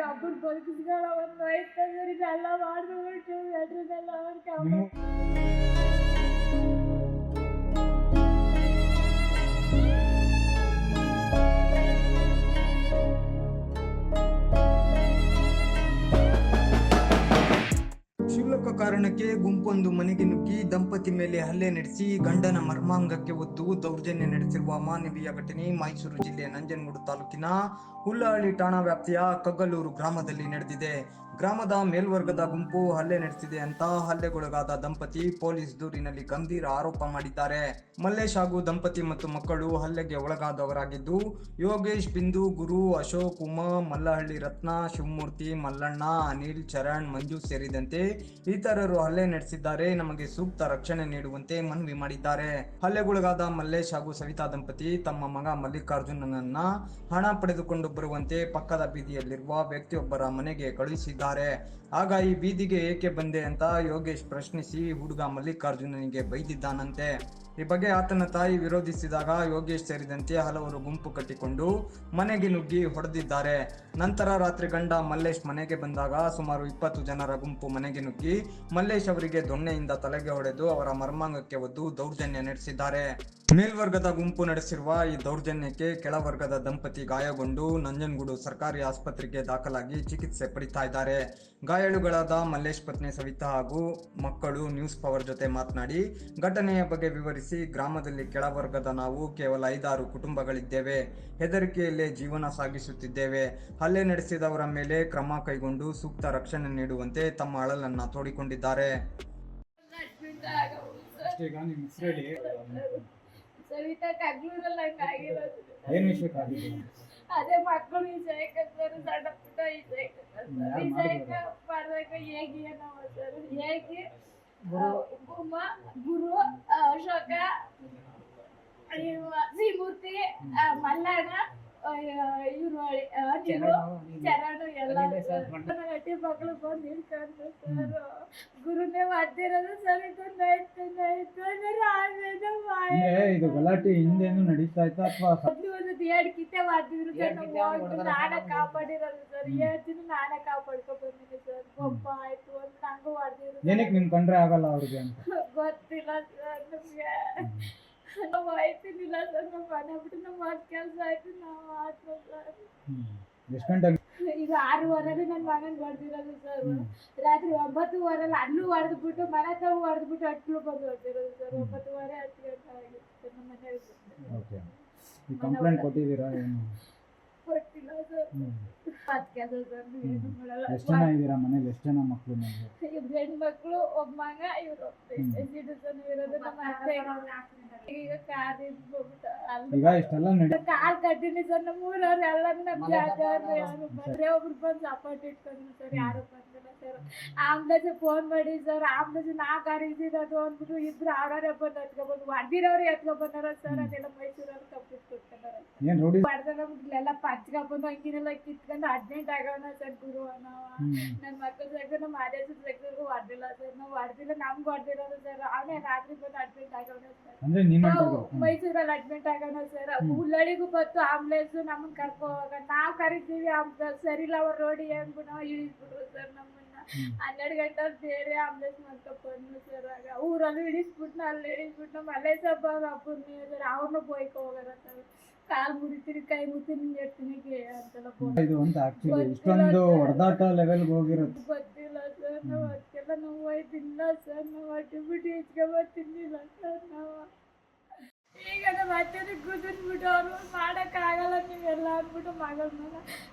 Sir ಹಬ್ಬದ ಬದುಕಿಸ್ಕೊಳ್ಳೋ ಒಂದು ಆಯ್ತು ಎಲ್ಲ ಮಾಡ್ಬಿಟ್ಟು ಎಡ್ರದೆಲ್ಲ ಅವ್ರ ಕಾರಣಕ್ಕೆ ಗುಂಪೊಂದು ಮನೆಗೆ ನುಗ್ಗಿ ದಂಪತಿ ಮೇಲೆ ಹಲ್ಲೆ ನಡೆಸಿ ಗಂಡನ ಮರ್ಮಾಂಗಕ್ಕೆ ಒದ್ದು ದೌರ್ಜನ್ಯ ನಡೆಸಿರುವ ಅಮಾನವೀಯ ಘಟನೆ ಮೈಸೂರು ಜಿಲ್ಲೆಯ ನಂಜನಗೂಡು ತಾಲೂಕಿನ ಹುಲ್ಲಹಳ್ಳಿ ಠಾಣಾ ವ್ಯಾಪ್ತಿಯ ಕಗ್ಗಲೂರು ಗ್ರಾಮದಲ್ಲಿ ನಡೆದಿದೆ. ಗ್ರಾಮದ ಮೇಲ್ವರ್ಗದ ಗುಂಪು ಹಲ್ಲೆ ನಡೆಸಿದೆ ಅಂತ ಹಲ್ಲೆಗೊಳಗಾದ ದಂಪತಿ ಪೊಲೀಸ್ ದೂರಿನಲ್ಲಿ ಗಂಭೀರ ಆರೋಪ ಮಾಡಿದ್ದಾರೆ. ಮಲ್ಲೇಶ್ ಹಾಗೂ ದಂಪತಿ ಮತ್ತು ಮಕ್ಕಳು ಹಲ್ಲೆಗೆ ಒಳಗಾದವರಾಗಿದ್ದು, ಯೋಗೇಶ್, ಬಿಂದು, ಗುರು, ಅಶೋಕ್, ಉಮಾ, ಮಲ್ಲಹಳ್ಳಿ, ರತ್ನ, ಶಿವಮೂರ್ತಿ, ಮಲ್ಲಣ್ಣ, ಅನಿಲ್, ಚರಣ್, ಮಂಜು ಸೇರಿದಂತೆ ಇತರರು ಹಲ್ಲೆ ನಡೆಸಿದ್ದಾರೆ. ನಮಗೆ ಸೂಕ್ತ ರಕ್ಷಣೆ ನೀಡುವಂತೆ ಮನವಿ ಮಾಡಿದ್ದಾರೆ. ಹಲ್ಲೆಗೊಳಗಾದ ಮಲ್ಲೇಶ್ ಹಾಗೂ ಸವಿತಾ ದಂಪತಿ ತಮ್ಮ ಮಗ ಮಲ್ಲಿಕಾರ್ಜುನನನ್ನ ಹಣ ಪಡೆದುಕೊಂಡು ಬರುವಂತೆ ಪಕ್ಕದ ಬೀದಿಯಲ್ಲಿರುವ ವ್ಯಕ್ತಿಯೊಬ್ಬರ ಮನೆಗೆ ಕಳುಹಿಸಿದ್ದಾರೆ. ಆಗ ಈ ಬೀದಿಗೆ ಏಕೆ ಬಂದೆ ಅಂತ ಯೋಗೇಶ್ ಪ್ರಶ್ನಿಸಿ ಹುಡುಗ ಮಲ್ಲಿಕಾರ್ಜುನನಿಗೆ ಬೈದಿದ್ದಾನಂತೆ. ಈ ಬಗ್ಗೆ ಆತನ ತಾಯಿ ವಿರೋಧಿಸಿದಾಗ ಯೋಗೇಶ್ ಸೇರಿದಂತೆ ಹಲವರು ಗುಂಪು ಕಟ್ಟಿಕೊಂಡು ಮನೆಗೆ ನುಗ್ಗಿ ಹೊಡೆದಿದ್ದಾರೆ. ನಂತರ ರಾತ್ರಿ ಗಂಡ ಮಲ್ಲೇಶ್ ಮನೆಗೆ ಬಂದಾಗ ಸುಮಾರು ಇಪ್ಪತ್ತು ಜನರ ಗುಂಪು ಮನೆಗೆ ನುಗ್ಗಿ ಮಲ್ಲೇಶ್ ಅವರಿಗೆ ದೊಣ್ಣೆಯಿಂದ ತಲೆಗೆ ಹೊಡೆದು ಅವರ ಮರ್ಮಾಂಗಕ್ಕೆ ಒದ್ದು ದೌರ್ಜನ್ಯ ನಡೆಸಿದ್ದಾರೆ. ಮೇಲ್ವರ್ಗದ ಗುಂಪು ನಡೆಸಿರುವ ಈ ದೌರ್ಜನ್ಯಕ್ಕೆ ಕೆಳವರ್ಗದ ದಂಪತಿ ಗಾಯಗೊಂಡು ನಂಜನಗೂಡು ಸರ್ಕಾರಿ ಆಸ್ಪತ್ರೆಗೆ ದಾಖಲಾಗಿ ಚಿಕಿತ್ಸೆ ಪಡಿತಾ ಇದ್ದಾರೆ. ಗಾಯಾಳುಗಳಾದ ಮಲ್ಲೇಶ್ ಪತ್ನಿ ಸವಿತಾ ಹಾಗೂ ಮಕ್ಕಳು ನ್ಯೂಸ್ ಪವರ್ ಜೊತೆ ಮಾತನಾಡಿ ಘಟನೆಯ ಬಗ್ಗೆ ವಿವರಿಸಿ ಗ್ರಾಮದಲ್ಲಿ ಕೆಳವರ್ಗದ ನಾವು ಕೇವಲ ಐದಾರು ಕುಟುಂಬಗಳಿದ್ದೇವೆ. ಹೆದರಿಕೆಯಲ್ಲೇ ಜೀವನ ಸಾಗಿಸುತ್ತಿದ್ದೇವೆ. ಹಲ್ಲೆ ನಡೆಸಿದವರ ಮೇಲೆ ಕ್ರಮ ಕೈಗೊಂಡು ಸೂಕ್ತ ರಕ್ಷಣೆ ನೀಡುವಂತೆ ತಮ್ಮ ಅಳಲನ್ನು ತೋಡಿಕೊಂಡಿದ್ದಾರೆ. ಅದೇ ಮಕ್ಕಳು ಜಯಕರ್ ಸಣ್ಣ ಪುಟ್ಟ ಮಾಡಿದಾಗ ಸರ್? ಹೇಗೆ ಗುರು ಅಶೋಕ ಇವ ಶ್ರೀಮೂರ್ತಿ ಆ, ಮಲ್ಲಣ್ಣ ಇವರು ಚರಣ ಎಲ್ಲ ಗಟ್ಟಿ ಮಕ್ಕಳು ಬಂದು ನಿಲ್ಕೊಂಡು ಸರ್ ಗುರುನೇ ಮಾಡ್ತಿರೋದು ಸರ್ ಇದನ್ನ ಆಯ್ತು ಆಯ್ತು ಅಂದ್ರೆ ಆಮೇಲೆ ಇದು ಗಲಾಟೆ ಹಿಂದೇನು ನಡೀತಾ ಇತ್ತು ಅಥವಾ? ಮೊದ್ಲು ಒಂದು ಎರಡು ಕಿತ್ತೆ ಮಾಡ್ತಿದ್ರು ಸರ್ ನಾವು ಹೋಗ್ಬಿಟ್ಟು ನಾನ ಕಾಪಾಡಿರೋದು ಸರ್. ಹೇಳ್ತೀನಿ ನಾನೇ ಕಾಪಾಡ್ಕೊಂಡ್ ಬಂದಿನಿ ಸರ್. ಒಬ್ಬ ಆಯ್ತು ಒಂದು ನಂಗೂ ಮಾಡ್ತಿದ್ರು ಏನಕ್ಕೆ ನಿಮ್ ಕಂಡ್ರೆ ಆಗಲ್ಲ ಅವ್ರಿಗೆ ಅಂತ? ಗೊತ್ತಿಲ್ಲ ಸರ್ ನಮ್ಗೆ. ನಾವು ಆಯ್ತಿನಿಲ್ಲ ಸರ್ ನಮ್ಮ ಮನೆ ಬಿಟ್ಟು ನಮ್ಮ ಮತ್ ಕೆಲಸ ಆಯ್ತು ನಾವು ಆಯ್ತು ಸರ್. ಎಷ್ಟು ಈಗ ಆರೂವರೆಲಿ ನನ್ನ ಮಗನ ಹೊಡೆದಿರೋದು ಸರ್. ರಾತ್ರಿ ಒಂಬತ್ತುವರೆಲಿ ಅಲ್ಲೂ ಹೊಡೆದ್ಬಿಟ್ಟು ಮನೆ ತಾವು ಹೊಡೆದ್ಬಿಟ್ಟು ಅಟ್ಲು ಬಂದು ಹೊಡೆದಿರೋದು ಸರ್. ಒಂಬತ್ತುವರೆ ಹತ್ತು ಗಂಟೆ ಆಗಿತ್ತು ನಮ್ಮ ಮನೆಯಲ್ಲಿ. ಓಕೆ. ಈ ಕಂಪ್ಲೇಂಟ್ ಕೊಟ್ಟಿದ್ದೀರಾ ಏನು? ಸರ್ ಹ್ಮ್. ಮತ್ ಕೆಲಸ ಸರ್ ಏನು ಮಾಡಲ್ಲ ಎಷ್ಟು ಜನ ಇದ್ದೀರಾ ಮನೇಲಿ? ಎಷ್ಟು ಜನ ಮಕ್ಕಳು ನೀವು ಇಬ್ರು ಹೆಣ್ಮಕ್ಳು ಒಬ್ಬ ಮಗ ಇವ್ರು ಸಿಟಿಸನ್ ಇರೋದು ನಮ್ಮ ಅತ್ತೆ. ಈಗ ಕಾರ್ ಹೋಗ್ಬಿಟ್ಟು ಅಲ್ಲಿ ಈಗ ಇಷ್ಟೆಲ್ಲ ನಡಿ ಕಾಲ್ ಕಟ್ಟಿನಿ ಸರ್ ನಮ್ಮ ಊರವ್ರು ಎಲ್ಲ ನಮ್ಮ ಜಾಗವ್ರು ಯಾರು ಬಂದ್ರೆ ಒಬ್ರು ಬಂದು ಸಪೋರ್ಟ್ ಇಟ್ಕೊಂಡ್ರು ಸರ್ ಯಾರು ಬಂದಿಲ್ಲ ಸರ್. ಆಂಬುಲೆನ್ಸ್ ಫೋನ್ ಮಾಡಿ ಸರ್ ಆಂಬುಲೆನ್ಸ್ ನಾ ಕರೀದಿರೋದು ಅಂದ್ಬಿಟ್ಟು ಇಬ್ರು ಆಡೋರೆ ಬಂದು ಎತ್ಕೊಬಂದು ಹೊಡ್ದಿರೋರು ಎತ್ಕೊಬಂದಾರ ಸರ್ ಅದೆಲ್ಲ ಮೈಸೂರಲ್ಲಿ ಕಂಪ್ಲೀಟ್ ಕೊಟ್ಕೊಂಡಾರ ಏನ್ ರೋಡಿ ಬಡ್ದಾಗ ಇಲ್ಲೆಲ್ಲ ಪಚ್ಕೊಬಂದು ಹಂಗಿನೆಲ್ಲ ಕಿತ್ಕೊಂಡು ಅರ್ಜೆಂಟ್ ಆಗೋಣ ಸರ್ ಗುರು ನಾವು. ನನ್ನ ಮಕ್ಕಳ ಸೆಕ್ಟರ್ ನಮ್ಮ ಆದೇಶ ಸೆಕ್ಟರ್ಗೂ ಹೊಡೆದಿಲ್ಲ ಸರ್ ನಾವು ಹೊಡೆದಿಲ್ಲ ನಮ್ಗೆ ಹೊಡೆದಿರೋದು ಸರ್ ಅವನೇ ರಾತ್ರಿ ಬಂದು ಅಡ್ಮಿಟ್ ಆಗೋಣ ಸರ್ ನಾವು. ಮೈಸೂರಲ್ಲಿ ಅಡ್ಮಿಟ್ ಆಗೋಣ ಸರ್ ಹುಲ್ಲಳಿಗೂ ಬಂತು ಆಂಬುಲೆನ್ಸ್ ನಮ್ಮನ್ನ ಕರ್ಕೊ ಹೋಗ ನಾವ್ ಕರಿತೀವಿ ಆಂಬುಲೆನ್ಸ್ ಸರಿ ಇಲ್ಲ ಅವ್ರ ರೋಡಿಗೆ ಅಂದ್ಬಿಟ್ಟು ಇಳಿಸ್ಬಿಟ್ರು ಸರ್ ನಮ್ಮನ್ನ. ಹನ್ನೆರಡು ಗಂಟೆ ಬೇರೆ ಆಂಬುಲೆನ್ಸ್ ಮಾಡ್ಕೊಂಡು ಸರ್ ಆಗ. ಊರಲ್ಲಿ ಇಳಿಸ್ಬಿಟ್ನ ಅಲ್ಲಿ ಇಳಿಸ್ಬಿಟ್ನ ಅಲ್ಲೇ ಸಬ್ಬ ಅಪ್ಪನ ಸರ್ ಅವ್ರನ್ನ ಬೋಯ್ಕ ಹೋಗೋಣ ಸರ್ ಕಾಲ್ ಮುರಿತೀನಿ ಕೈ ಮುರಿತೀನಿ ಇಡ್ತೀನಿ ಅಂತೆಲ್ಲ ಬೋಯ್ ಇದು ಅಂತ ಆಕ್ಚುಲಿ ಇಷ್ಟೊಂದು ಹೊಡೆದಾಟ ಲೆವೆಲ್ಗೆ ಹೋಗಿರೋದು. ಗೊತ್ತಿಲ್ಲ ಸರ್ ನಾವು ಅದಕ್ಕೆಲ್ಲ ನಾವು ಇಲ್ಲ ಸರ್ ನಾವು ಅಡ್ಡಿಬಿಟ್ಟು ತಿನ್ನಿಲ್ಲ ಸರ್ ನಾವು ಈಗ ನಮ್ಮ ಅತ್ತೆನ ಕುದಿಸ್ಬಿಟ್ಟು ಅವ್ರು ಆಗಲ್ಲ ನೀವೆಲ್ಲ ಅಂದ್ಬಿಟ್ಟು ಮಗಳನ್ನ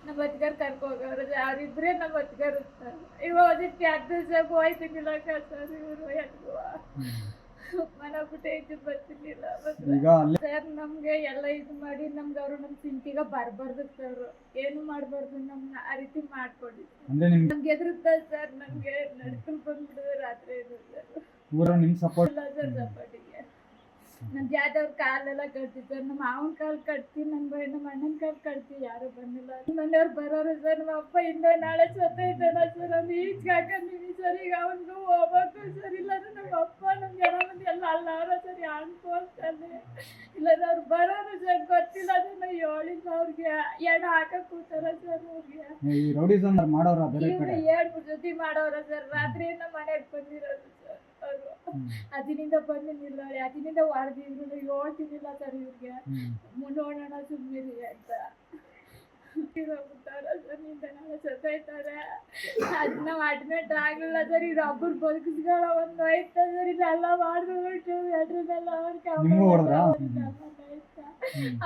ನಮ್ಮ ಅತ್ತಿಗಾರ್ ಕರ್ಕೊ ಹೋಗವ್ರು ಅವ್ರಿಬ್ರೇ ನಮ್ಮ ಅತ್ತಿಗಾರು ಸರ್ ಇವಾಗ ಅದಕ್ಕೆ ದಿವಸ ಹೋಯ್ತಿದ್ದಿಲ್ಲ ಸರ್ ಇವರು ಎತ್ಕುವ ಮನೆ ಬಿಟ್ಟು ಹೆಚ್ಚು ಬರ್ತಿರ್ಲಿಲ್ಲ ಸರ್ ನಮ್ಗೆ ಎಲ್ಲ ಇದು ಮಾಡಿ ನಮ್ಗೆ ಅವರು ನಮ್ ಸಿಂಕಿಗೆ ಬರ್ಬಾರ್ದು ಸರ್. ಏನು ಮಾಡ್ಬಾರ್ದು ನಮ್ನ ಆ ರೀತಿ ಮಾಡ್ಕೊಡಿ. ನಮ್ಗೆ ಎದುರುತ್ತ ಸರ್? ನಮ್ಗೆ ನಡ್ಕೊಂಡ್ ಬಂದ್ಬಿಡು ರಾತ್ರಿ ಇಲ್ಲ ಸರ್. ಸಪೋರ್ಟ್ ಇಲ್ಲ ಸರ್ ನಮ್ಮ ಜಾದವ್ರ ಕಾಲೆಲ್ಲ ಕಟ್ತಿ ಸರ್ ನಮ್ಮ ಮಾವನ ಕಾಲು ಕಟ್ತಿ ನಮ್ಮ ಬೈ ನಮ್ಮ ಅಣ್ಣನ ಕಾಲು ಕಟ್ತಿ ಯಾರು ಬಂದಿಲ್ಲ. ನಮ್ಮ ಮನೆಯವ್ರು ಬರೋರು ಸರ್ ನಮ್ಮ ಅಪ್ಪ ಇಂದ ನಾಳೆ ಸತ್ತೈತಲ್ಲ ಸರ್ ಅವ್ನು ಈಚ್ ಹಾಕೊಂಡಿವಿ ಸರ್ ಈಗ ಅವನಿಗೂ ಹೋಗ್ಬೇಕು ಸರ್ ಇಲ್ಲಾಂದ್ರೆ ನಮ್ಮ ಅಪ್ಪ ನಮ್ಮ ಜನ ಮಂದಿ ಎಲ್ಲ ಅಲ್ಲ ಸರ್ ಸರಿ ಅನ್ಕೋಸ್ತಾನೆ ಇಲ್ಲ ಅವ್ರು ಬರೋರು ಸರ್ ಗೊತ್ತಿಲ್ಲ. ಅದನ್ನ ಹೇಳಿಲ್ಲ ಅವ್ರಿಗೆ ಎಡ ಹಾಕಕ್ ಕೂತಾರ ಸರ್ ಅವ್ರಿಗೆ. ಈ ರೌಡಿಸಮ್ ಮಾಡೋರ ಬೇರೆ ಕಡೆ? ಜೊತೆ ಮಾಡೋರ ಸರ್? ರಾತ್ರಿಯಿಂದ ಮನೆಗೆ ಬಂದಿರೋದು ಸರ್? ಅವರು ಹ್ಮ್. ಅದಿನಿಂದ ಬಂದು ನಿಲ್ಲೋಳಿ ಅದಿನಿಂದ ಹೊಡೆದಿದ್ರು ಹೇಳ್ತಿರ್ಲಿಲ್ಲ ಸರ್ ಇವ್ರಿಗೆ. ನೋಡೋಣ ಸುಮ್ಮನೆ ಅಂತ ಇರೋಗ್ಬಿಟ್ಟಾರ ಸರ್ನಿಂದ ಅಡ್ಮಿಟ್ ಆಗ್ಲಿಲ್ಲ ಸರ್ ಇದು ಒಬ್ಬರು ಬದುಕಿಸ್ಕೊಳ್ಳ ಒಂದು ಆಯ್ತಾ ಸರ್ ಇದೆಲ್ಲ ಮಾಡ್ಬಿಟ್ಟು? ಹ್ಮ್.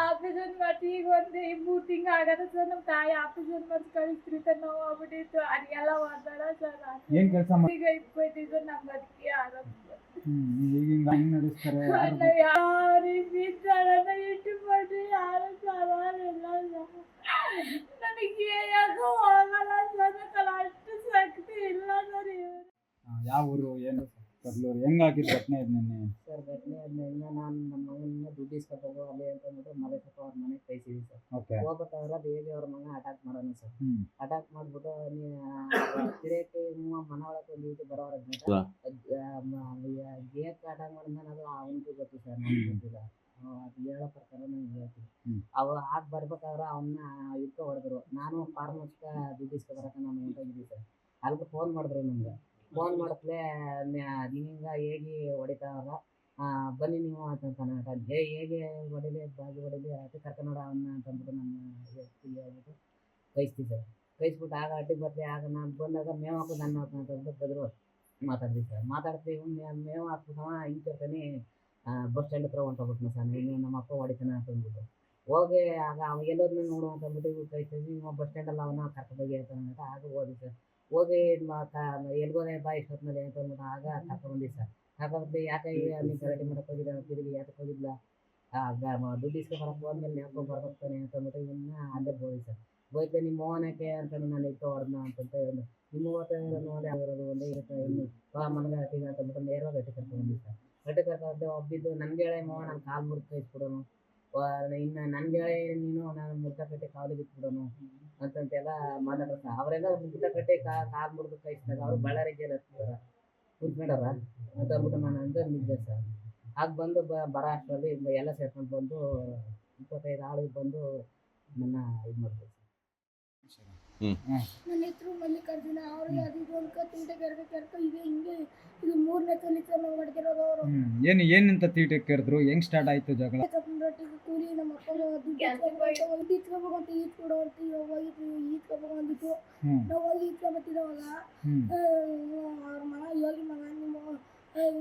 ಆಪರೇಷನ್ ಮಾಡ್ತಿ ಈಗ ಒಂದು ಈ ತಿಂಗ್ ಆಗದ ಸರ್ ನಮ್ಮ ತಾಯಿ ಆಪರೇಷನ್ ಮಾಡಿ ಕಳಿಸ್ತ್ರಿ ಸರ್ ನಾವು ಆಗ್ಬಿಟ್ಟಿತ್ತು. ಅದೆಲ್ಲ ಮಾತಾಡ ಸರ್ ಏನ್ ಕೆಲಸ ಮಾಡಿ ಈಗ ಇಪ್ಪತ್ತೈದು ಸರ್ ನಮ್ ಬದುಕಿ ಆರೋಗ್ಯ. ಈಗ ಹಿಂಗ ನಡೆಸ್ತಾರೆ? ಯಾರಿಗೆ ಬಿದ್ದಾರನ್ನ ಇಟ್ಟು ಮಾಡಿ ಯಾರು ಸವಾಲಿಲ್ಲ ನನಗೆ ಯಾಕೋ ಆಗಲ್ಲ ಸರ್ ಅಷ್ಟು ಶಕ್ತಿ ಇಲ್ಲ ಸರ್ ಯಾವ ಊರು ಏನು ಕಡ್ಲೂರು ಹೆಂಗ್ ಹಾಕಿದ್ರು ಘಟನೆ ಇದ್ ನಿನ್ನೆ? ಘಟನೆ ಆದ್ಮೇಲೆ ನಾನು ನಮ್ಮ ಮಗನ ದುಡ್ಡು ಇಸ್ಕೊಬೇಕು ಅಲ್ಲಿ ಅಂತ ಅಂದ್ಬಿಟ್ಟು ಮಲೇಶಪ್ಪ ಅವ್ರ ಮನೆಗೆ ಕಳಿಸಿದ್ವಿ ಸರ್. ಓಕೆ ಹೋಗ್ಬೇಕಾದ್ರೆ ದೇವಿ ಅವ್ರ ಮಗ ಅಟ್ಯಾಕ್ ಮಾಡೋಣ ಸರ್. ಹ್ಮ್. ಅಟ್ಯಾಕ್ ಮಾಡ್ಬಿಟ್ಟು ನೀ ನಿಮ್ಮ ಮನ ಒಳಗೆ ಒಂದು ರೀತಿ ಬರೋರ ಗೇಟ್ ಅಟ್ಯಾಕ್ ಮಾಡಿದ್ಮೇಲೆ ಅದು ಅವನಿಗೆ ಗೊತ್ತು ಸರ್ ನನಗೆ ಗೊತ್ತಿಲ್ಲ. ಅದು ಹೇಳೋ ಪ್ರಕಾರ ನಂಗೆ ಹೇಳ್ತೀನಿ. ಅವ ಆಗ ಬರ್ಬೇಕಾದ್ರೆ ಅವನ್ನ ಇಟ್ಕೊ ಹೊಡೆದ್ರು. ನಾನು ಫಾರ್ಮ್ ಹಚ್ಕ ದುಡ್ಡು ಇಸ್ಕೊ ಬರಕ ನಾನು ಹೊಂಟೋಗಿದ್ವಿ ಸರ್. ಅಲ್ಲಿಗೆ ಫೋನ್ ಮಾಡಿದ್ರು ನಮ್ಗೆ ಫೋನ್ ಮಾಡಿದ್ಲೇ ಹಿಂಗ ಹೇಗೆ ಹೊಡಿತಾರ ಬನ್ನಿ ನೀವು ಅಂತಂತಾನೆ ಏ ಹೇಗೆ ಹೊಡಿಲಿ ಬಾಗಿ ಹೊಡಿಲಿ ಅದಕ್ಕೆ ಕರ್ಕೊಂಡೋಡ ಅವನ್ನ ಅಂತಂದ್ಬಿಟ್ಟು ನನ್ನ ಹೇಳ್ಬಿಟ್ಟು ಕಳಿಸ್ತೀವಿ ಸರ್. ಕಳಿಸ್ಬಿಟ್ಟು ಆಗ ಅಡ್ಡಿಗೆ ಬರ್ತೀವಿ ಆಗ ನಾನು ಬಂದಾಗ ಮೇವು ಹಾಕು ನನ್ನ ಅಂತ ಅಂತಂದ್ಬಿಟ್ಟು ಬದ್ರು ಮಾತಾಡ್ತೀವಿ ಸರ್. ಮಾತಾಡ್ತೀವಿ ಮೇವು ಹಾಕ್ಬಿಟ್ಟವ ಹಿಂಗೆ ಕೇಳ್ತಾನೆ ಬಸ್ ಸ್ಟ್ಯಾಂಡ್ ಹತ್ರ ಹೊಂಟೋಗ್ಬಿಟ್ನ ಸರ್. ನೀನು ನಮ್ಮ ಅಪ್ಪ ಹೊಡಿತಾನೆ ಅಂತಂದ್ಬಿಟ್ಟು ಹೋಗಿ ಆಗ ಅವ ಎಲ್ಲೋದನ್ನ ನೋಡು ಅಂತಂದ್ಬಿಟ್ಟು ಇವ್ರು ಕಳಿಸ್ತೀವಿ ನೀವು ಬಸ್ ಸ್ಟ್ಯಾಂಡಲ್ಲಿ ಅವನ ಕರ್ಕೊಂಡೋಗಿ ಹೇಳ್ತಾನೆ ಅಂತ ಆಗ ಹೋದ್ವಿ ಸರ್. ಹೋಗಿ ಎಲ್ಗೋದೆ ಬಾ ಅಂತ ಅಂತಂದ್ಬಿಟ್ಟು ಆಗ ಕರ್ಕೊಂಡ್ಬಂದಿ ಸರ್. ಕರ್ಕೊಂಡ್ಬಂದು ಯಾಕೆ ನೀವು ಗಲಾಟೆ ಮಾಡಕ್ಕೆ ಹೋಗಿದ್ದ ತಿರುಗಿ ಯಾಕೆ ಹೋಗಿಲ್ಲ ದುಡ್ಡು ಮ- ದುಡ್ಡು ಇಸ್ಕೊಬರಕ್ಕೆ ಹೋದ್ಮೇಲೆ ಯಾಕೋ ಬರ್ಬೇಕಾನೆ ಅಂತಂದ್ಬಿಟ್ಟು ಇವನ್ನ ಅಲ್ಲೇ ಬೋದಿ ಸರ್ ಬೋಯ್ತೆ ನಿಮ್ಮ ಮೋಹನಕ್ಕೆ ಅಂತಂದು ನಾನು ಇಟ್ಟು ಹೊಡೆದ್ನ ಅಂತಂತ ಹೇಳಿದ್ರು ನಿಮ್ಮ ಮೂವತ್ತ ನೋಡಿ ಆಗಿರೋದು ಒಂದು ಇರುತ್ತೆ ಇನ್ನು ಬಾ ಮನಗ ಹಟ್ಟಿಗೆ ಅಂತಂದ್ಬಿಟ್ಟು ನೇರವಾಗಿ ಗಟ್ಟಿ ಕರ್ಕೊಂಡ್ಬಂದಿ ಸರ್ ಗಟ್ಟಿ ಕರ್ಕೊಂಡು ಒಬ್ಬಿದ್ದು ನನ್ಗೆ ಹೇಳಿ ಮೋಹ ನಾನು ಕಾಲು ಮುರಿದು ಕಳಿಸ್ಬಿಡೋನು ಇನ್ನು ನನ್ಗೆ ಹೇಳಿ ನೀನು ನಾನು ಮುದ್ದ ಕಟ್ಟಿ ಕಾಲು ಬಿಟ್ಬಿಡೋನು ಅಂತಂತೆಲ್ಲ ಮಾತಾಡ್ತಾರೆ. ಸರ್ ಅವರೆಲ್ಲ ಮುದ್ದ ಕಟ್ಟಿ ಕಾಲು ಮುರಿದು ಕಳಿಸಿದಾಗ ಅವ್ರು ಬಳ್ಳಾರಿಗೆ ಹತ್ತಿದ್ದಾರೆ ಕುಂತ್ಕೊಂಡಾರ ಅಂತ ಅಂದ್ಬಿಟ್ಟು ನಾನು ಅಂದ ನಿದ್ದೆ ಸರ್. ಆಗ ಬಂದು ಬ ಬರ ಅಷ್ಟರಲ್ಲಿ ಎಲ್ಲ ಸೇರ್ಕೊಂಡು ಬಂದು ಇಪ್ಪತ್ತೈದು ಆಳು ಬಂದು ನನ್ನ ಇದು ಮಾಡ್ತೀವಿ ಸರ್. ನನ್ನ ಹೆಸರು ಮಲ್ಲಿಕಾರ್ಜುನ ಅವ್ರಿಗೆ ಅದು ಇದು ಅನ್ಕ ತಿಂಟೆ ಕೆರ್ಕ ಹಿಂಗೆ ಇದು ಮೂರನೇ ಸಲ ಹೊಡೆದಿರೋದು ಅವರು. ಏನು ಏನ್ ಏನಂತ ತೀಟೆ ಕರೆದ್ರು ಹೆಂಗ್ ಸ್ಟಾರ್ಟ್ ಆಯ್ತು ಜಗಳ? ರೊಟ್ಟಿಗೆ ಕೂಲಿ ಈದ್ ದುಡ್ಡು ಅಂತ ಹೋಗಿದ್ವಿ ನಾವು ಹೋಗಿ ಈಸ್ಕೊಬತ್ತಿದವಾಗ ಹ್ಮ್. ಅವ್ರ ಯೋಗಿ ಮಗ ನಿಮ್ಮ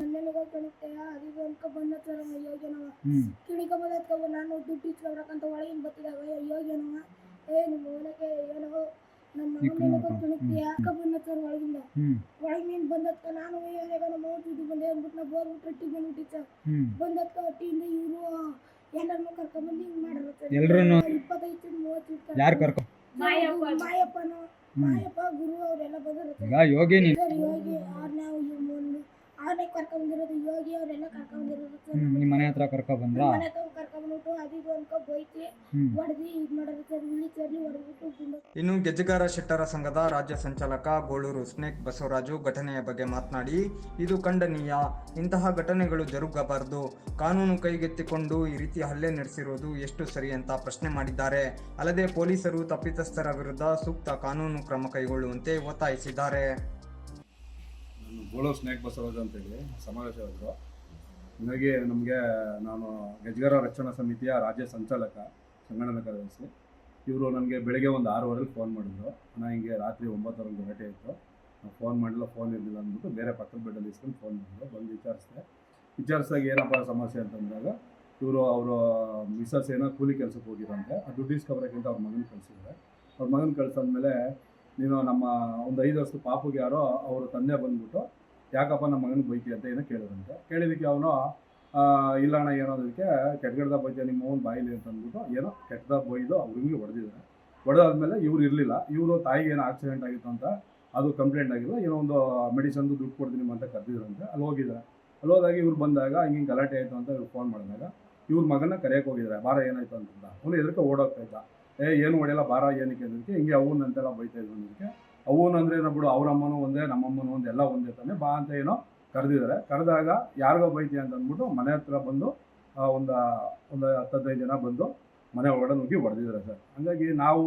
ಮನೆಗೆ ಕಣಿಸ್ತೆಯ ಅದು ಇದು ಅನ್ಕೊ ಬಂದ ಸರ್ ಯೋಗಿನವ ಕಿಣಿಕ ಬಂದ ನಾನು ದುಡ್ಡು ಇಸ್ಕೊಬರಕಂತ ಒಳಗಿನ ಬತ್ತಿದಾಗ ಯೋಗಿನವ ಏ ನಿಮ್ಮ ಮಗನಿಗೆ ಏನೋ ನಮ್ಮ ಮಗನ. ಕಣಿಸ್ತೆಯ ಅಕ್ಕ ಬಂದ ಸರ್ ಒಳಗಿಂದ. ಹ್ಮ್. ಒಳಗಿನ ಬಂದದ್ಕ ನಾನು ಯಾವಾಗ ನಮ್ಮ ದುಡ್ಡು ಬಂದೆ ಅಂದ್ಬಿಟ್ಟು ನಾವು ಹೋಗ್ಬಿಟ್ಟು ರೊಟ್ಟಿಗೆ ಬಂದ್ಬಿಟ್ಟಿತ್ತು. ಸರ್ ಬಂದತ್ಕ ಒಟ್ಟಿಯಿಂದ ಇವರು ಎಲ್ಲರನ್ನೂ ಕರ್ಕೊಂಡ್ಬಂದು ಹಿಂಗೆ ಮಾಡಿದ್ರು ಸರ್ ಎಲ್ರನ್ನೂ? ಇಪ್ಪತ್ತೈದು ಮೂವತ್ತು ಯಾರ್ ಕರ್ಕೊ ಮಾಯಪ್ಪ ಮಾಯಪ್ಪನು ಮಾಯಪ್ಪ ಗುರು ಅವರೆಲ್ಲ ಈಗ ಯೋಗಿ ನೀನು. ಯೋಗಿ ಆನೆ ಕರ್ಕೊಂಡ್ಬಂದಿರೋದು ಯೋಗಿ ಅವರೆಲ್ಲ ಕರ್ಕೊಂಡ್ಬಂದಿರೋದು. ಸರ್ ಹ್ಮ್ ನಿಮ್ ಮನೆ ಹತ್ರ ಕರ್ಕೊ ಬಂದ್ರ ಮನೆ ತಗೊಂಡು ಕರ್ಕೊಂಡ್ಬಿಟ್ಟು ಅದು ಇದು ಅನ್ಕೊ ಬೈತಿ ಹ್ಮ್. ಹೊಡೆದು ಇದು ಮಾಡೋದು ಸರ್ ಇಲ್ಲಿ ಚರ್ಲಿ ಹೊಡೆದ್ಬಿಟ್ಟು ಗುಂಡು. ಇನ್ನು ಗೆಜ್ಜೆಗಾರ ಶೆಟ್ಟರ ಸಂಘದ ರಾಜ್ಯ ಸಂಚಾಲಕ ಗೋಳೂರು ಸ್ನೇಕ್ ಬಸವರಾಜು ಘಟನೆಯ ಬಗ್ಗೆ ಮಾತನಾಡಿ ಇದು ಖಂಡನೀಯ. ಇಂತಹ ಘಟನೆಗಳು ಜರುಗಬಾರದು. ಕಾನೂನು ಕೈಗೆತ್ತಿಕೊಂಡು ಈ ರೀತಿ ಹಲ್ಲೆ ನಡೆಸಿರುವುದು ಎಷ್ಟು ಸರಿ ಅಂತ ಪ್ರಶ್ನೆ ಮಾಡಿದ್ದಾರೆ. ಅಲ್ಲದೆ ಪೊಲೀಸರು ತಪ್ಪಿತಸ್ಥರ ವಿರುದ್ಧ ಸೂಕ್ತ ಕಾನೂನು ಕ್ರಮ ಕೈಗೊಳ್ಳುವಂತೆ ಒತ್ತಾಯಿಸಿದ್ದಾರೆ. ಗೋಳೋ ಸ್ನೇಕ್ ಬಸವರಾಜ್ ಅಂತೇಳಿ, ಸಮಾವೇಶ ಅವರು ನನಗೆ ನಮಗೆ ನಾನು ಗಜ್ಗರ ರಕ್ಷಣಾ ಸಮಿತಿಯ ರಾಜ್ಯ ಸಂಚಾಲಕ ಸಂಘಟನಾ ಕಾರ್ಯದರ್ಶಿ. ಇವರು ನನಗೆ ಬೆಳಗ್ಗೆ ಒಂದು ಆರೂವರೆಗೆ ಫೋನ್ ಮಾಡಿದ್ರು. ನಾನು ಹಿಂಗೆ ರಾತ್ರಿ ಒಂಬತ್ತರಂಗೆ ಗಲಾಟೆ ಇತ್ತು. ನಾನು ಫೋನ್ ಮಾಡಿಲ್ಲ ಫೋನ್ ಇರಲಿಲ್ಲ ಅಂದ್ಬಿಟ್ಟು ಬೇರೆ ಪಕ್ಕದ ಬೆಡ್ಡಲ್ಲಿ ಇಸ್ಕೊಂಡು ಫೋನ್ ಮಾಡಿದ್ರು. ಬಂದು ವಿಚಾರಿಸಿದೆ. ವಿಚಾರಿಸಿದಾಗ ಏನಪ್ಪ ಸಮಸ್ಯೆ ಅಂತಂದಾಗ ಇವರು ಅವರು ಮಿಸಸ್ ಏನೋ ಕೂಲಿ ಕೆಲಸಕ್ಕೆ ಹೋಗಿರಂತೆ ಆ ದುಡ್ಡು ಇಸ್ಕೊಬರೋಕ್ಕಿಂತ ಅವ್ರ ಮಗನ ಕಳಿಸಿದ್ರೆ ಅವ್ರ ಮಗನ ಕಳ್ಸಾದ್ಮೇಲೆ, ನೀನು ನಮ್ಮ ಒಂದು ಐದು ವರ್ಷದ ಪಾಪುಗೆ ಯಾರೋ ಅವರು ತಂದೆ ಬಂದ್ಬಿಟ್ಟು ಯಾಕಪ್ಪ ನಮ್ಮ ಮಗನಿಗೆ ಬೈತಿ ಅಂತ ಏನೋ ಕೇಳಿದಂತೆ. ಕೇಳಿದಕ್ಕೆ ಅವನು ಇಲ್ಲ ಅಣ್ಣ ಏನೋದಕ್ಕೆ ಕೆಟ್ಟಗಡ್ದ ಬೈತೆ ನಿಮ್ಮ ಮಗನ ಬಾಯಿಲಿ ಅಂತ ಅಂದ್ಬಿಟ್ಟು ಏನೋ ಕೆಟ್ಟದ ಬೈದು ಅವ್ರಿಗೆ ಹೊಡೆದಿದ್ದಾರೆ. ಹೊಡೆದಾದ್ಮೇಲೆ ಇವ್ರು ಇರಲಿಲ್ಲ. ಇವರು ತಾಯಿಗೆ ಏನೋ ಆಕ್ಸಿಡೆಂಟ್ ಆಗಿತ್ತು ಅಂತ, ಅದು ಕಂಪ್ಲೇಂಟ್ ಆಗಿಲ್ಲ. ಏನೋ ಒಂದು ಮೆಡಿಸನ್ದು ದುಡ್ಡು ಕೊಡ್ತೀನಿ ಅಂತ ಕರೆದಿದ್ರಂತೆ. ಅಲ್ಲಿ ಹೋಗಿದ್ದಾರೆ. ಅಲ್ಲಿ ಹೋದಾಗ ಇವ್ರು ಬಂದಾಗ ಹಿಂಗೆ ಗಲಾಟೆ ಆಯಿತು ಅಂತ ಇವ್ರು ಫೋನ್ ಮಾಡಿದಾಗ, ಇವ್ರ ಮಗನ ಕರೆಯಕ್ಕೆ ಹೋಗಿದ್ದಾರೆ. ಬಾರ ಏನಾಯ್ತು ಅಂತ ಅವನು ಎದಕ್ಕೆ ಓಡೋಗ್ತಾ ಇದ್ದ. ಏ, ಏನು ಹೊಡೆಯಲ್ಲ ಬಾರ ಏನಕ್ಕೆ? ಅಂದಕ್ಕೆ ಹಿಂಗೆ ಅವನಂತೆಲ್ಲ ಬೈತಾ ಇದ್ರು ಅದಕ್ಕೆ ಅವನು ಅಂದ್ರೆ ಏನೋ ಬಿಡು, ಅವ್ರ ಅಮ್ಮನೂ ಒಂದೇ ನಮ್ಮ ಅಮ್ಮನೂ ಒಂದೇ, ಎಲ್ಲ ಒಂದೇ ತಾನೆ, ಬಾ ಅಂತ ಏನೋ ಕರೆದಿದ್ದಾರೆ. ಕರೆದಾಗ ಯಾರಿಗೋ ಬೈತಿ ಅಂತ ಅಂದ್ಬಿಟ್ಟು ಮನೆ ಹತ್ರ ಬಂದು ಒಂದು ಒಂದು ಹತ್ತು ಹದಿನೈದು ಜನ ಬಂದು ಮನೆ ಒಳಗಡೆ ನುಗ್ಗಿ ಹೊಡೆದಿದ್ದಾರೆ ಸರ್. ಹಾಗಾಗಿ ನಾವು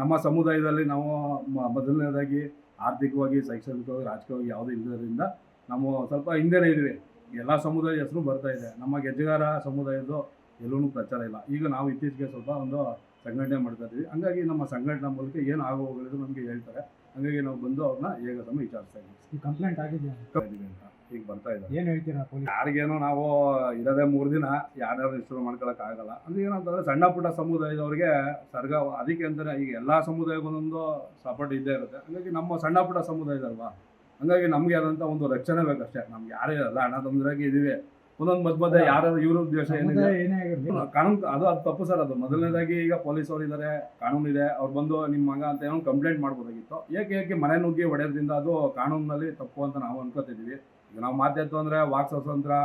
ನಮ್ಮ ಸಮುದಾಯದಲ್ಲಿ ನಾವು ಮೊದಲನೇದಾಗಿ ಆರ್ಥಿಕವಾಗಿ, ಶೈಕ್ಷಣಿಕವಾಗಿ, ರಾಜಕೀಯವಾಗಿ ಯಾವುದೂ ಇಲ್ಲದ್ರಿಂದ ನಾವು ಸ್ವಲ್ಪ ಹಿಂದೆನೇ ಇದ್ವಿ ಎಲ್ಲ ಸಮುದಾಯದ ಹೆಸರು ಬರ್ತಾ ಇದೆ. ನಮ್ಮ ಗೆಜ್ಜಗಾರ ಸಮುದಾಯದ್ದು ಎಲ್ಲೂ ಪ್ರಚಾರ ಇಲ್ಲ. ಈಗ ನಾವು ಇತ್ತೀಚೆಗೆ ಸ್ವಲ್ಪ ಒಂದು ಸಂಘಟನೆ ಮಾಡ್ತಾ ಇದ್ದೀವಿ. ಹಂಗಾಗಿ ನಮ್ಮ ಸಂಘಟನೆ ಮೂಲಕ ಏನು ಆಗೋಗಳಿದ್ರು ನಮಗೆ ಹೇಳ್ತಾರೆ. ಹಂಗಾಗಿ ನಾವು ಬಂದು ಅವ್ರನ್ನ ಹೇಗೆ ಸಮ ವಿಚಾರಿಸ್ತಾ ಇದ್ದೀವಿ. ಈ ಕಂಪ್ಲೇಂಟ್ ಆಗಿದೆ ಅಂತ. ಈಗ ಬರ್ತಾ ಇದ್ದಾರೆ. ಏನು ಹೇಳ್ತೀರಾ ಪೊಲೀಸ್? ಯಾರಿಗೇನೋ ನಾವು ಇರೋದೇ ಮೂರು ದಿನ ಯಾರ್ಯಾರು ಇಷ್ಟು ಮಾಡ್ಕೊಳಕ್ ಆಗಲ್ಲ. ಅಂದ್ರೆ ಏನಂತಂದ್ರೆ ಸಣ್ಣ ಪುಟ್ಟ ಸಮುದಾಯದವ್ರಿಗೆ ಸರ್ಗ ಅದಕ್ಕೆ ಅಂತಾನೆ ಈಗ ಎಲ್ಲಾ ಸಮುದಾಯಕ್ಕೊಂದೊಂದು ಸಪೋರ್ಟ್ ಇದ್ದೇ ಇರುತ್ತೆ. ಹಾಗಾಗಿ ನಮ್ಮ ಸಣ್ಣ ಪುಟ್ಟ ಸಮುದಾಯದಲ್ವಾ? ಹಂಗಾಗಿ ನಮಗೆ ಆದಂತ ಒಂದು ರಕ್ಷಣೆ ಬೇಕಷ್ಟೇ. ನಮ್ಗೆ ಯಾರೇ ಅಲ್ಲ ಹಣ ತೊಂದರೆಗೆ ಇದೀವಿ ಒಂದೊಂದು ಮಧ್ಯ ಮಧ್ಯ ಯಾರು ಇವರು ದ್ವೇಷ ಏನಿದೆ? ಕಾನೂನು ಅದು ಅದು ತಪ್ಪು ಸರ್ ಅದು. ಮೊದಲನೇದಾಗಿ ಈಗ ಪೊಲೀಸ್ ಅವರು ಇದ್ದಾರೆ ಕಾನೂನು ಇದೆ ಅವ್ರು ಬಂದು ನಿಮ್ಮ ಮಗ ಅಂತ ಏನೋ ಕಂಪ್ಲೇಂಟ್ ಮಾಡ್ಬೋದಾಗಿತ್ತು. ಏಕೆ ಏಕೆ ಮನೆ ನುಗ್ಗಿ ಹೊಡೆಯೋದ್ರಿಂದ ಅದು ಕಾನೂನಿನಲ್ಲಿ ತಪ್ಪು ಅಂತ ನಾವು ಅನ್ಕೋತಿದ್ದೀವಿ. ಈಗ ನಾವು ಮಾತಾಡ್ತು ಅಂದ್ರೆ ವಾಕ್ ಸ್ವಾತಂತ್ರ್ಯ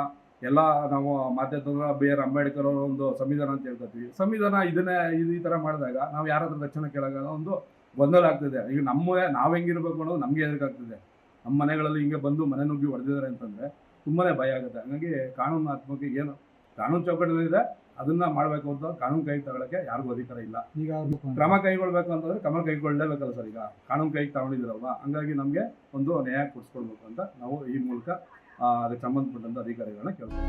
ಎಲ್ಲ ನಾವು ಮಾತಾಡ್ತು ಅಂದ್ರೆ ಬಿ ಆರ್ ಅಂಬೇಡ್ಕರ್ ಅವರ ಒಂದು ಸಂವಿಧಾನ ಅಂತ ಹೇಳ್ಕೊತೀವಿ. ಸಂವಿಧಾನ ಇದನ್ನೇ ಇದು ಈ ಥರ ಮಾಡಿದಾಗ ನಾವು ಯಾರ ಹತ್ರ ರಕ್ಷಣೆ ಕೇಳಾಗ ಒಂದು ಗೊಂದಲ ಆಗ್ತಿದೆ. ಈಗ ನಮ್ಮ ನಾವು ಹೆಂಗಿರ್ಬೇಕು ಅನ್ನೋದು ನಮಗೆ ಎದುರಾಗ್ತಿದೆ ನಮ್ಮ ಮನೆಗಳಲ್ಲಿ ಹಿಂಗೆ ಬಂದು ಮನೆ ನುಗ್ಗಿ ಹೊಡೆದಿದ್ದಾರೆ ಅಂತಂದ್ರೆ ತುಂಬಾನೇ ಭಯ ಆಗುತ್ತೆ. ಹಂಗಾಗಿ ಕಾನೂನಾತ್ಮಕ ಏನು ಕಾನೂನು ಚೌಕಟ್ಟಿನಲ್ಲಿದೆ ಅದನ್ನ ಮಾಡಬೇಕು ಅಂತ ಕಾನೂನು ಕೈ ತಗೊಳಕ್ಕೆ ಯಾರಿಗೂ ಅಧಿಕಾರ ಇಲ್ಲ. ಈಗ ಕ್ರಮ ಕೈಗೊಳ್ಬೇಕು ಅಂತಂದ್ರೆ ಕ್ರಮ ಕೈಗೊಳ್ಳಲೇಬೇಕಲ್ಲ ಸರ್ ಈಗ. ಕಾನೂನು ಕೈಗೆ ತಗೊಂಡಿದ್ದೀರಲ್ವಾ? ಹಂಗಾಗಿ ನಮಗೆ ಒಂದು ನ್ಯಾಯ ಕೊಡಿಸ್ಕೊಳ್ಬೇಕು ಅಂತ ನಾವು ಈ ಮೂಲಕ ಅದಕ್ಕೆ ಸಂಬಂಧಪಟ್ಟಂತ ಅಧಿಕಾರಿಗಳನ್ನ ಕೇಳ್ತೀವಿ